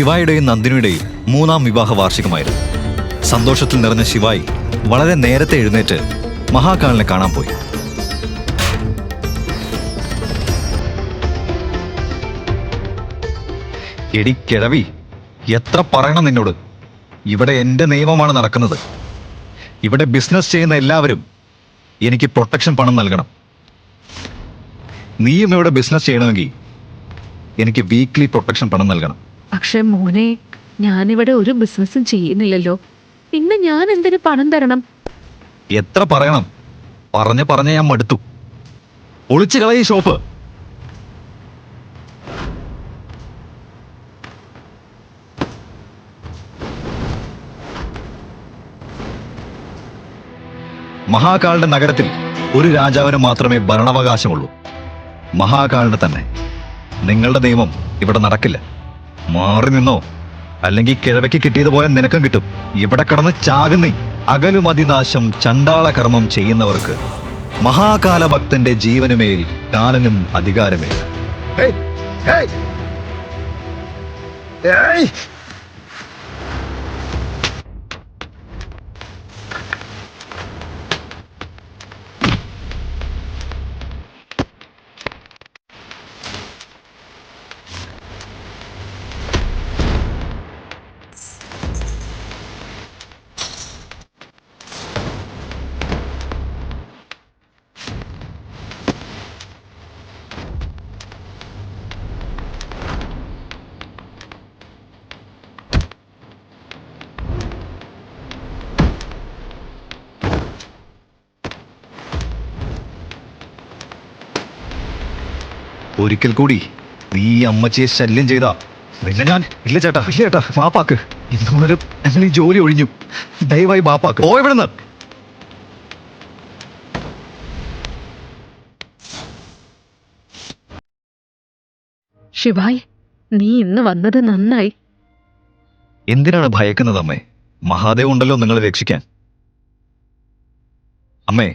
ശിവായുടെയും നന്ദിനിയുടെയും മൂന്നാം വിവാഹ വാർഷികമായിരുന്നു. സന്തോഷത്തിൽ നിറഞ്ഞ ശിവായി വളരെ നേരത്തെ എഴുന്നേറ്റ് മഹാകാളിനെ കാണാൻ പോയി. എടി കിഴവി എത്ര പറയണം നിന്നോട്? ഇവിടെ എന്റെ നിയമമാണ് നടക്കുന്നത്. ഇവിടെ ബിസിനസ് ചെയ്യുന്ന എല്ലാവരും എനിക്ക് പ്രൊട്ടക്ഷൻ പണം നൽകണം. നീയും ഇവിടെ ബിസിനസ് ചെയ്യണമെങ്കിൽ എനിക്ക് വീക്ക്ലി പ്രൊട്ടക്ഷൻ പണം നൽകണം. പക്ഷെ മോനെ ഞാനിവിടെ ഒരു ബിസിനസ്സും ചെയ്യുന്നില്ലല്ലോ. പിന്നെ ഞാൻ എന്തിനു പണം തരണം? എത്ര പറയണം? പറഞ്ഞ് പറഞ്ഞ് ഞാൻ മടുത്തു. ഒളിച്ചു കളയ ഷോപ്പ്. മഹാകാളുടെ നഗരത്തിൽ ഒരു രാജാവിന് മാത്രമേ ഭരണാവകാശമുള്ളൂ. മഹാകാളിന് തന്നെ. നിങ്ങളുടെ നിയമം ഇവിടെ നടക്കില്ല. മാറി നിന്നോ അല്ലെങ്കിൽ കിഴവയ്ക്ക് കിട്ടിയതുപോലെ നിനക്കും കിട്ടും ഇവിടെ കടന്ന് ചാകുന്ന അകലും അതിനാശം ചണ്ടാള കർമ്മം ചെയ്യുന്നവർക്ക് മഹാകാല ഭക്തന്റെ ജീവനുമേൽ കാലനും അധികാരമേൽ ഹേയ്, ഹേയ്. ഏയ്. ഒരിക്കൽ കൂടി നീ ഈ അമ്മച്ചിയെ ശല്യം ചെയ്താ. നിന്നെ ഞാൻ. ഇല്ല ചേട്ടാ. ഇല്ല ചേട്ടാ. ബാപ്പാക്ക് ഇന്നു മുതൽ ഞങ്ങൾ ഈ ജോലി ഒഴിഞ്ഞു. ദയവായി ബാപ്പാക്ക് ഓ ഇവിടെ ശിവായ് നീ ഇന്ന് വന്നത് നന്നായി. എന്തിനാണ് ഭയക്കുന്നത് അമ്മേ? മഹാദേവ് ഉണ്ടല്ലോ നിങ്ങളെ രക്ഷിക്കാൻ. അമ്മേ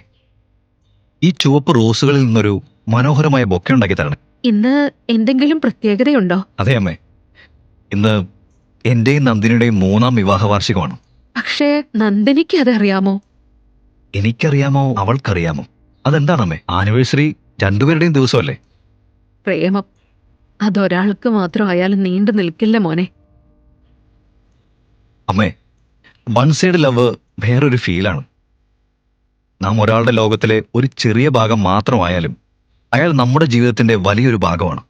ഈ ചുവപ്പ് റോസുകളിൽ നിന്നൊരു മനോഹരമായ ബൊക്കെ ഉണ്ടാക്കി തരണം. ഇന്ന് എന്തെങ്കിലും പ്രത്യേകതയുണ്ടോ? അതെ അമ്മേ. ഇന്ന് എന്റെയും നന്ദിനിയുടെയും മൂന്നാം വിവാഹ വാർഷികമാണ് പക്ഷേ നന്ദിനിക്ക് അതറിയാമോ? എനിക്കറിയാമോ? അവൾക്കറിയാമോ? അതെന്താണമ്മേ? ആനിവേഴ്സറി രണ്ടുപേരുടെയും ദിവസമല്ലേ? പ്രേമം. അതൊരാൾക്ക് മാത്രമായാലും നീണ്ടു നിൽക്കില്ല മോനെ. അമ്മേ വൺ സൈഡ് ലവ് വേറൊരു ഫീലാണ്. നാം ഒരാളുടെ ലോകത്തിലെ ഒരു ചെറിയ ഭാഗം മാത്രമായാലും അയാൾ നമ്മുടെ ജീവിതത്തിന്റെ വലിയൊരു ഭാഗമാണ്.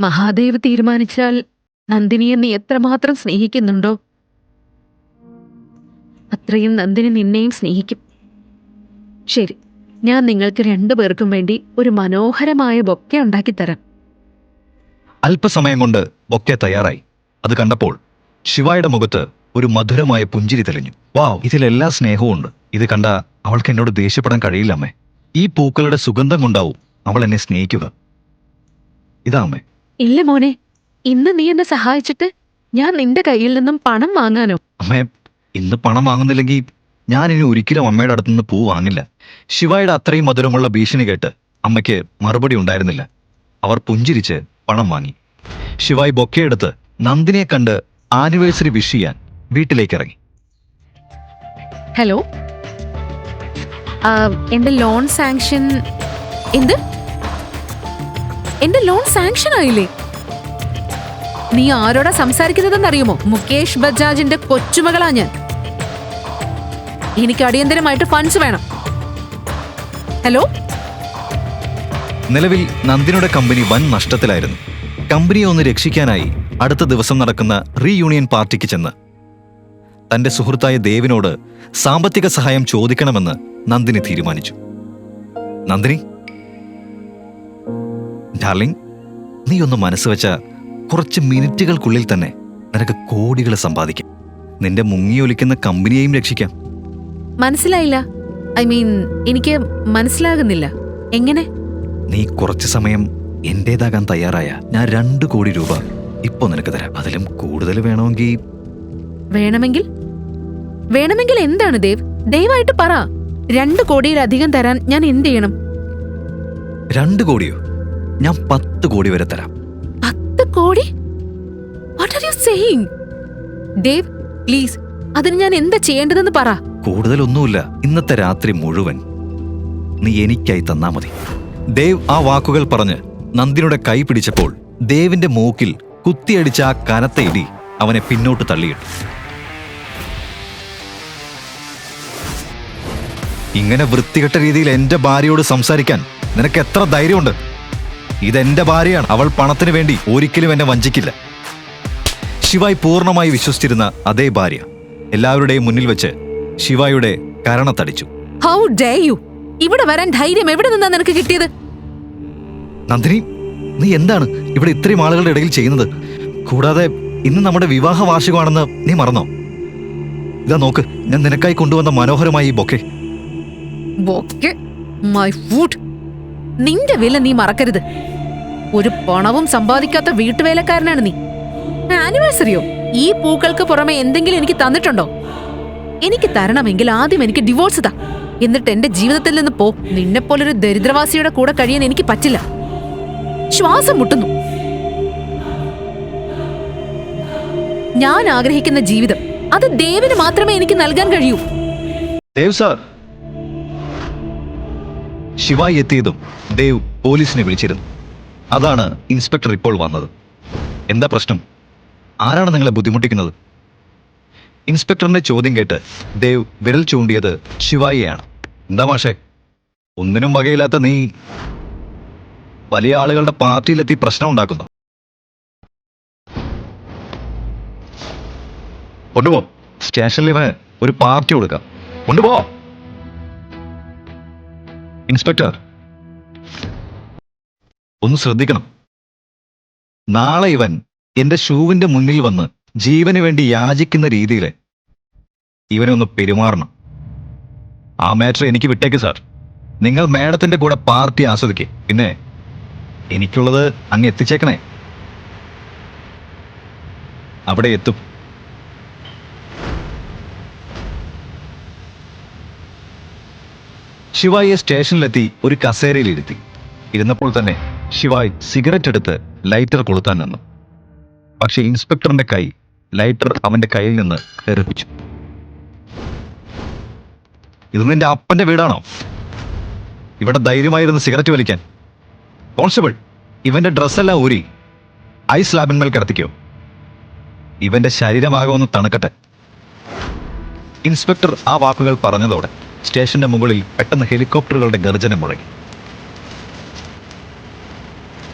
മഹാദേവ് തീരുമാനിച്ചാൽ നന്ദിനിയെ നീ എത്രമാത്രം സ്നേഹിക്കുന്നുണ്ടോ അത്രയും നന്ദിനി നിന്നെയും സ്നേഹിക്കും. ശരി ഞാൻ നിങ്ങൾക്ക് രണ്ടുപേർക്കും വേണ്ടി ഒരു മനോഹരമായ ബൊക്കെ ഉണ്ടാക്കി തരാം അല്പസമയം കൊണ്ട് ബൊക്കെ തയ്യാറായി. അത് കണ്ടപ്പോൾ ശിവായുടെ മുഖത്ത് ഒരു മധുരമായ പുഞ്ചിരി തെളിഞ്ഞു. വാവ് ഇതിലെല്ലാ സ്നേഹവും ഉണ്ട്. ഇത് കണ്ട അവൾക്ക് എന്നോട് ദേഷ്യപ്പെടാൻ കഴിയില്ല അമ്മേ. ഈ പൂക്കളുടെ സുഗന്ധം കൊണ്ടാവും അവൾ എന്നെ സ്നേഹിക്കുക. ഇതാ അമ്മേ. ഇല്ല മോനെ ഇന്ന് നീ എന്നെ സഹായിച്ചിട്ട് ഞാൻ നിന്റെ കയ്യിൽ നിന്നും പണം വാങ്ങാനോ? അമ്മേ ഇന്ന് പണം വാങ്ങുന്നില്ലെങ്കിൽ ഞാൻ ഇനി ഒരിക്കലും അമ്മയുടെ അടുത്തുനിന്ന് പൂ വാങ്ങില്ല. ശിവായുടെ അത്രയും മധുരമുള്ള ഭീഷണി കേട്ട് അമ്മയ്ക്ക് മറുപടി ഉണ്ടായിരുന്നില്ല. അവർ പുഞ്ചിരിച്ച് പണം വാങ്ങി. ശിവായ് ബൊക്കെയെടുത്ത് നന്ദിനെ കണ്ട് ആനിവേഴ്സറി വിഷ് ചെയ്യാൻ വീട്ടിലേക്ക് ഇറങ്ങി ഹലോ. ആ, എന്റെ ലോൺ സാങ്ഷൻ എന്ത്? എന്റെ ലോൺ സാങ്ഷൻ ആയില്ലേ? നീ ആരോടാ സംസാരിക്കുന്നതെന്ന് അറിയുമോ മുകേഷ് ബജാജിന്റെ കൊച്ചുമകളാ ഞാൻ. എനിക്ക് അടിയന്തരമായിട്ട് ഫണ്ട്സ് വേണം. ഹലോ നിലവിൽ നന്ദിനിയുടെ കമ്പനി വൻ നഷ്ടത്തിലായിരുന്നു. കമ്പനിയെ ഒന്ന് രക്ഷിക്കാനായി അടുത്ത ദിവസം നടക്കുന്ന റീയൂണിയൻ പാർട്ടിക്ക് ചെന്ന്. തന്റെ സുഹൃത്തായ ദേവിനോട് സാമ്പത്തിക സഹായം ചോദിക്കണമെന്ന് നന്ദിനി തീരുമാനിച്ചു. നന്ദിനി? ഡാർലിംഗ് നീ ഒന്ന് മനസ്സ് വെച്ച കുറച്ച് മിനിറ്റുകൾക്കുള്ളിൽ തന്നെ നിനക്ക് കോടികൾ സമ്പാദിക്കാം. നിന്റെ മുങ്ങിയൊലിക്കുന്ന കമ്പനിയെയും രക്ഷിക്കാം. മനസ്സിലായില്ല. ഐ മീൻ എനിക്ക് മനസ്സിലാകുന്നില്ല. എങ്ങനെ? നീ കുറച്ച് സമയം എന്റേതാകാൻ തയ്യാറായ ഞാൻ രണ്ട് കോടി രൂപ ഇപ്പൊ നിനക്ക് തരാം. അതിലും കൂടുതൽ വേണമെങ്കിൽ വേണമെങ്കിൽ? വേണമെങ്കിൽ എന്താണ് ദേവ്? ദയവായിട്ട് പറ. രണ്ട് കോടിയിലധികം തരാൻ ഞാൻ എന്ത് ചെയ്യണം? രണ്ട് കോടിയോ? ഞാൻ പത്ത് കോടി വരെ തരാം. പത്ത് കോടി? What are you saying Dev please അതിന് ഞാൻ എന്താ ചെയ്യേണ്ടതെന്ന് പറ. കൂടുതലൊന്നുമില്ല. ഇന്നത്തെ രാത്രി മുഴുവൻ നീ എനിക്കായി തന്നാ മതി. ദേവ് ആ വാക്കുകൾ പറഞ്ഞ് നന്ദിനുടെ കൈ പിടിച്ചപ്പോൾ ദേവിന്റെ മൂക്കിൽ കുത്തിയടിച്ച ആ കനത്ത ഇടി അവനെ പിന്നോട്ട് തള്ളിയിട്ടു. ഇങ്ങനെ വൃത്തികെട്ട രീതിയിൽ എന്റെ ഭാര്യയോട് സംസാരിക്കാൻ നിനക്ക് എത്ര ധൈര്യമുണ്ട്? ഇതെന്റെ ഭാര്യയാണ്. അവൾ പണത്തിന് വേണ്ടി ഒരിക്കലും എന്നെ വഞ്ചിക്കില്ല. ശിവായ് പൂർണമായി വിശ്വസിച്ചിരുന്ന അതേ ഭാര്യ എല്ലാവരുടെയും മുന്നിൽ വെച്ച് ശിവായുടെ കരണത്തടിച്ചു ഹൗ ഡേ യു ഇവിടെ വരാൻ ധൈര്യം എവിടെ നിന്നാ നിനക്ക് കിട്ടിയത്? നന്ദിനി നീ എന്താണ് ഇവിടെ ഇത്രയും ആളുകളുടെ ഇടയിൽ ചെയ്യുന്നത്? കൂടാതെ ഇന്ന് നമ്മുടെ വിവാഹ വാർഷികമാണെന്ന് നീ മറന്നോ? ഇതാ നോക്ക് ഞാൻ നിനക്കായി കൊണ്ടുവന്ന മനോഹരമായ ഈ ബൊക്കെ. ബൊക്കെ? മൈ ഫുഡ് നിന്റെ വില നീ മറക്കരുത്. ഒരു പണവും സമ്പാദിക്കാത്ത വീട്ടുവേലക്കാരനാണ് നീ. ആനിവേഴ്സറിയോ? ഈ പൂക്കൾക്ക് പുറമെ എന്തെങ്കിലും എനിക്ക് തന്നിട്ടുണ്ടോ? എനിക്ക് തരണമെങ്കിൽ ആദ്യം എനിക്ക് ഡിവോഴ്സ് താ. എന്നിട്ട് എന്റെ ജീവിതത്തിൽ നിന്ന് പോ. നിന്നെപ്പോലൊരു ദരിദ്രവാസിയുടെ കൂടെ കഴിയാൻ എനിക്ക് പറ്റില്ല. ശ്വാസം മുട്ടുന്നു. ഞാൻ ആഗ്രഹിക്കുന്ന ജീവിതം അത് ദേവിന് മാത്രമേ എനിക്ക് നൽകാൻ കഴിയൂ. ദേവ് സാർ ശിവായി എത്തിയതും ദേവ് പോലീസിനെ വിളിച്ചിരുന്നു. അതാണ് ഇൻസ്പെക്ടർ ഇപ്പോൾ വന്നത്. എന്താ പ്രശ്നം? ആരാണ് നിങ്ങളെ ബുദ്ധിമുട്ടിക്കുന്നത്? ഇൻസ്പെക്ടറിന്റെ ചോദ്യം കേട്ട് ദേവ് വിരൽ ചൂണ്ടിയത് ശിവായിയാണ്. എന്താ മാഷേ? ഒന്നിനും വകയില്ലാത്ത നീ വലിയ ആളുകളുടെ പാർട്ടിയിലെത്തി പ്രശ്നം ഉണ്ടാക്കുന്നു. കൊണ്ടുപോ. സ്റ്റേഷനിൽ ഇവ ഒരു പാർട്ടി കൊടുക്കാം. കൊണ്ടുപോ. ഇൻസ്പെക്ടർ ഒന്ന് ശ്രദ്ധിക്കണം. നാളെ ഇവൻ എന്റെ ഷൂവിന്റെ മുന്നിൽ വന്ന് ജീവന് വേണ്ടി യാചിക്കുന്ന രീതിയിൽ ഇവനൊന്ന് പെരുമാറണം. ആ മാറ്റർ എനിക്ക് വിട്ടേക്ക് സാർ. നിങ്ങൾ മേഡത്തിന്റെ കൂടെ പാർട്ടി ആസ്വദിക്കേ. പിന്നെ എനിക്കുള്ളത് അങ്ങ് എത്തിച്ചേക്കണേ. അവിടെ എത്തും. ശിവായിയെ സ്റ്റേഷനിലെത്തി ഒരു കസേരയിൽ ഇരുത്തി ഇരുന്നപ്പോൾ തന്നെ ശിവായ് സിഗരറ്റ് എടുത്ത് ലൈറ്റർ കൊളുത്താൻ നിന്നു. പക്ഷെ ഇൻസ്പെക്ടറിന്റെ കൈ ലൈറ്റർ അവന്റെ കയ്യിൽ നിന്ന് എറിപ്പിച്ചു. ഇത് നിന്റെ അപ്പന്റെ വീടാണോ? ഇവിടെ ധൈര്യമായിരുന്ന് സിഗരറ്റ് വലിക്കാൻ. കോൺസ്റ്റബിൾ ഇവന്റെ ഡ്രസ്സെല്ലാം ഊരി ഐസ് ലാബിന്മേൽ കിടത്തിക്കോ. ഇവന്റെ ശരീരമാകെ ഒന്ന് തണുക്കട്ടെ. ഇൻസ്പെക്ടർ ആ വാക്കുകൾ പറഞ്ഞതോടെ സ്റ്റേഷന്റെ മുകളിൽ പെട്ടെന്ന് ഹെലികോപ്റ്ററുകളുടെ ഗർജനം മുഴങ്ങി.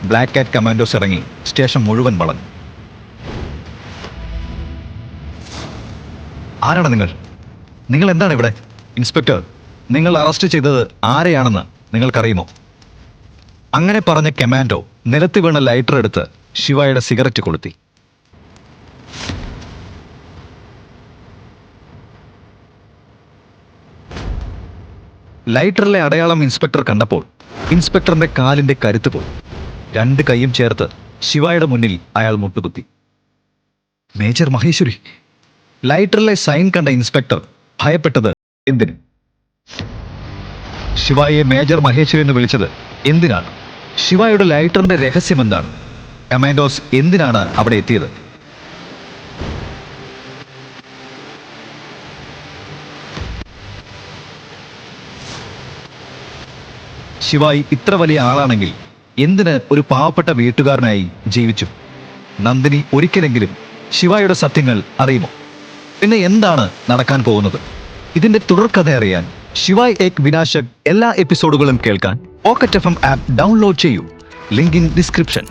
ബ്ലാക്ക് കാറ്റ് കമാൻഡോസ് ഇറങ്ങി. സ്റ്റേഷൻ മുഴുവൻ വളഞ്ഞു. ആരാണ് നിങ്ങൾ? നിങ്ങൾ എന്താണ് ഇവിടെ? ഇൻസ്പെക്ടർ നിങ്ങൾ അറസ്റ്റ് ചെയ്തത് ആരെയാണെന്ന് നിങ്ങൾക്കറിയുമോ? അങ്ങനെ പറഞ്ഞ കമാൻഡോ നിലത്ത് വീണ ലൈറ്റർ എടുത്ത് ശിവായുടെ സിഗരറ്റ് കൊളുത്തി. ലൈറ്ററിലെ അടയാളം ഇൻസ്പെക്ടർ കണ്ടപ്പോൾ ഇൻസ്പെക്ടറിന്റെ കാലിന്റെ കരുത്ത് പോയി. രണ്ട് കൈയും ചേർത്ത് ശിവായുടെ മുന്നിൽ അയാൾ മുട്ടുകുത്തി. മേജർ മഹേശ്വരി ലൈറ്ററിലെ സൈൻ കണ്ട ഇൻസ്പെക്ടർ ഭയപ്പെട്ടത് എന്തിന്? ശിവായെ മേജർ മഹേശ്വരി എന്ന് വിളിച്ചത് എന്തിനാണ്? ശിവായുടെ ലൈറ്ററിന്റെ രഹസ്യം എന്താണ് കമാൻഡോസ് എന്തിനാണ് അവിടെ എത്തിയത്? ശിവായി ഇത്ര വലിയ ആളാണെങ്കിൽ എന്തിന് ഒരു പാവപ്പെട്ട വീട്ടുകാരനായി ജീവിച്ചു? നന്ദിനി ഒരിക്കലെങ്കിലും ശിവായുടെ സത്യങ്ങൾ അറിയുമോ? പിന്നെ എന്താണ് നടക്കാൻ പോകുന്നത്? ഇതിന്റെ തുടർക്കഥ അറിയാൻ ശിവായ് ഏക് വിനാശക് എല്ലാ എപ്പിസോഡുകളും കേൾക്കാൻ പോക്കറ്റ് എഫ് എം ആപ്പ് ഡൗൺലോഡ് ചെയ്യൂ. Link in description.